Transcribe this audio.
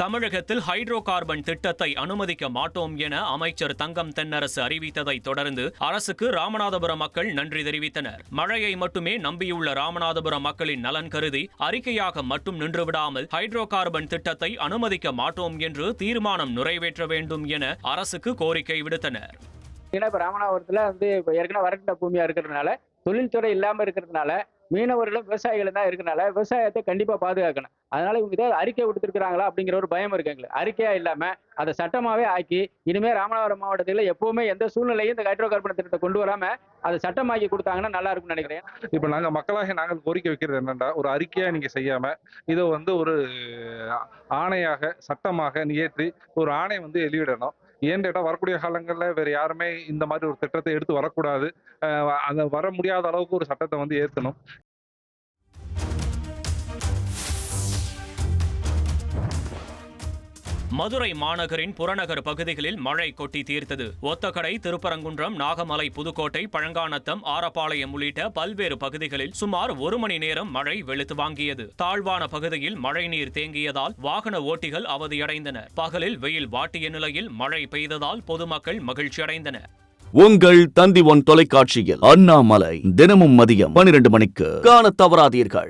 தமிழகத்தில் hydro carbon திட்டத்தை அனுமதிக்க மாட்டோம் என அமைச்சர் தங்கம் தென்னரசு அறிவித்ததை தொடர்ந்து அரசுக்கு ராமநாதபுரம் மக்கள் நன்றி தெரிவித்தனர். மழையை மட்டுமே நம்பியுள்ள ராமநாதபுரம் மக்களின் நலன் கருதி அறிக்கையாக மட்டும் நின்றுவிடாமல் ஹைட்ரோ கார்பன் திட்டத்தை அனுமதிக்க மாட்டோம் என்று தீர்மானம் நிறைவேற்ற வேண்டும் என அரசுக்கு கோரிக்கை விடுத்தனர். ஏன்னா இப்போ ராமநாதபுரத்தில் வந்து ஏற்கனவே வறண்ட பூமியாக இருக்கிறதுனால தொழில்துறை இல்லாமல் இருக்கிறதுனால மீனவர்களும் விவசாயிகளும் தான் இருக்கிறனால விவசாயத்தை கண்டிப்பா பாதுகாக்கணும். அதனால இவங்க ஏதாவது அறிக்கை கொடுத்துருக்காங்களா அப்படிங்கிற ஒரு பயம் இருக்கு எங்களுக்கு. அறிக்கையா இல்லாம அதை சட்டமாவே ஆக்கி இனிமே ராமநாதபுரம் மாவட்டத்தில் எப்பவுமே எந்த சூழ்நிலையும் இந்த ஹைட்ரோ கார்பன் திட்டத்தை கொண்டு வராம அதை சட்டமாக்கி கொடுத்தாங்கன்னா நல்லா இருக்கும்னு நினைக்கிறேன். இப்ப நாங்க மக்களாக நாங்கள் கோரிக்கை வைக்கிறது என்னன்னா ஒரு அறிக்கையா நீங்க செய்யாம இதை வந்து ஒரு ஆணையாக சட்டமாக நியற்றி ஒரு ஆணை வந்து வெளியிடணும். ஏன்னு கேட்டால் வரக்கூடிய காலங்களில் வேறு யாருமே இந்த மாதிரி ஒரு திட்டத்தை எடுத்து வரக்கூடாது. அந்த வர முடியாத அளவுக்கு ஒரு சட்டத்தை வந்து ஏற்றணும் மதுரை மாநகரின் புறநகர் பகுதிகளில் மழை கொட்டி தீர்த்தது. ஒத்தக்கடை திருப்பரங்குன்றம் நாகமலை புதுக்கோட்டை பழங்கானத்தம் ஆரப்பாளையம் உள்ளிட்ட பல்வேறு பகுதிகளில் சுமார் ஒரு மணி நேரம் மழை வெளுத்து வாங்கியது. தாழ்வான பகுதியில் மழைநீர் தேங்கியதால் வாகன ஓட்டிகள் அவதியடைந்தனர் பகலில் வெயில் வாட்டிய நிலையில் மழை பெய்ததால் பொதுமக்கள் மகிழ்ச்சியடைந்தனர் உங்கள் தந்தி ஒன் தொலைக்காட்சியில் அண்ணாமலை தினமும் மதியம் பனிரெண்டு மணிக்கு காண தவறாதீர்கள்.